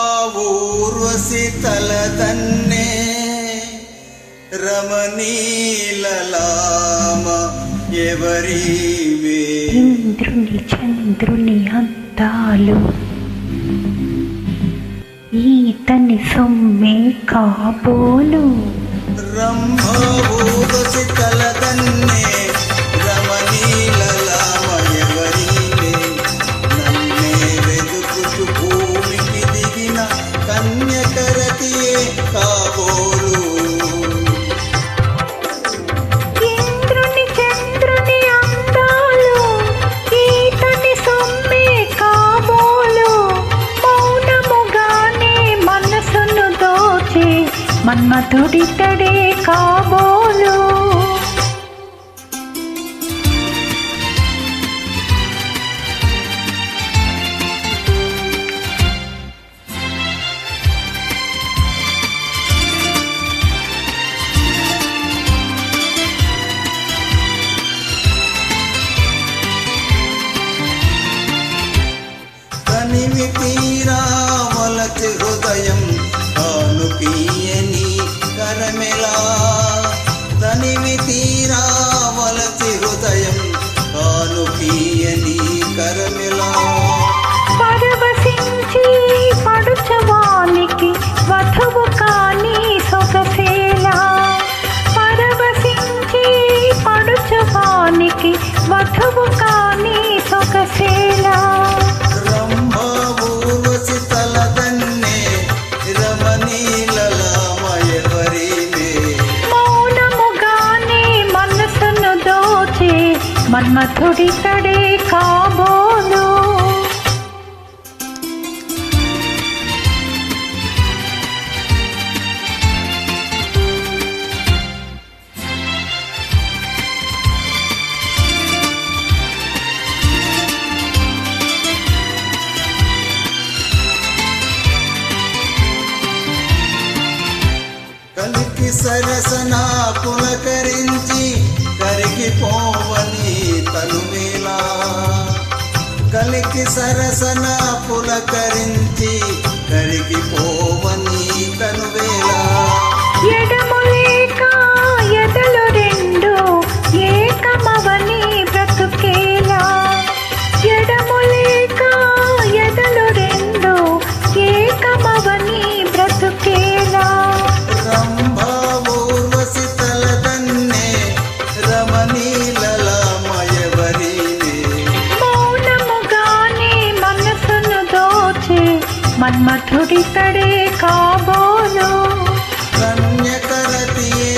రంభావూర్వశి తలదన్నే రమణీలలామ ఎవరివే ఇంద్రుని చంద్రుని అంతాలు ఈతని సొమ్మే కాబోలు రంభావూర్వశి తల మన్మధుడితడే కాబోలు. తీరా వలచి హృదయం తాను తీయని కరమెలా తనివి తీరా వలచి హృదయం తాను తీయని కరమెలా. పరవశించి పడుచవానికి వధువు కాని సొగసేలా. పరవశించి పడుచవానికి వధువు మన్మథుడి తడే కాబోలు. కలికి సరసన పులకరించి కలికి పోవని తనువేలా కలికి సరసన పులకరించి కలికి పోవని మన్మథుడి తడే కాబోలు. కన్యకరతియే